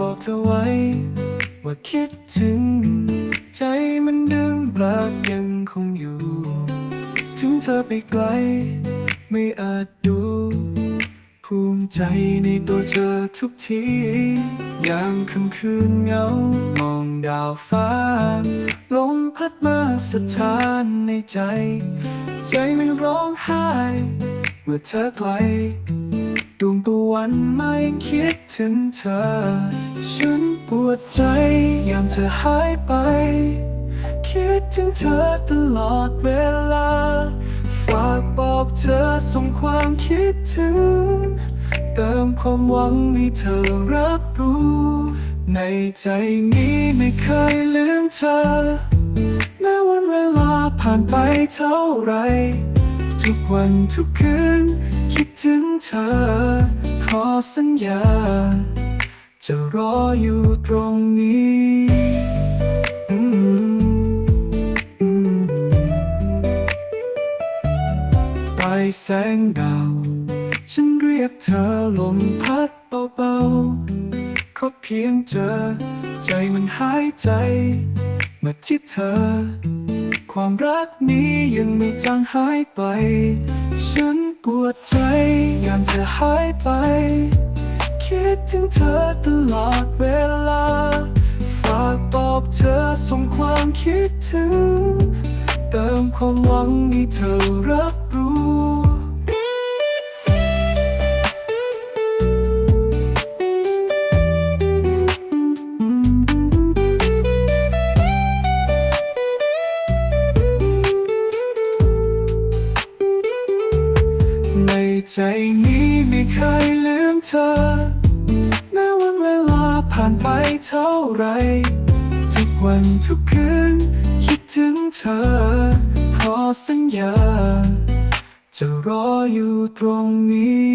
บอกเธอไว้ ว่าคิดถึง ใจมันดึงรักยังคงอยู่ ถึงเธอไปไกล ไม่อาจดู ภูมิใจในตัวเธอทุกทียามค่ำคืนเงา มองดาวฟ้า ลมพัดมาสถานในใจ ใจมันร้องไห้ เมื่อเธอไกล ดวงตะวันไม่คิดถึงเธอ ฉันปวดใจยามเธอหายไป คิดถึงเธอตลอดเวลา ฝากบอกเธอส่งความคิดถึง เติมความหวังให้เธอรับรู้ ในใจนี้ไม่เคยลืมเธอ แม้วันเวลาผ่านไปเท่าไร ทุกวันทุกคืน คิดถึงเธอ ขอสัญญา จะรออยู่ตรงนี้ไปแสงดาว ฉันเรียกเธอลมพัดเบาๆก็เพียงเจอ ใจมันหายใจเมื่อที่เธอ ความรักนี้ยังไม่จางหายไป ฉันปวดใจยามเธอหายไป คิดถึงเธอตลอดเวลา ฝากบอกเธอส่งความคิดถึง เติมความหวังให้เธอรัก ใจนี้ไม่เคยลืมเธอ แม้วันเวลาผ่านไปเท่าไร ทุกวันทุกคืนคิดถึงเธอ ขอสัญญา จะรออยู่ตรงนี้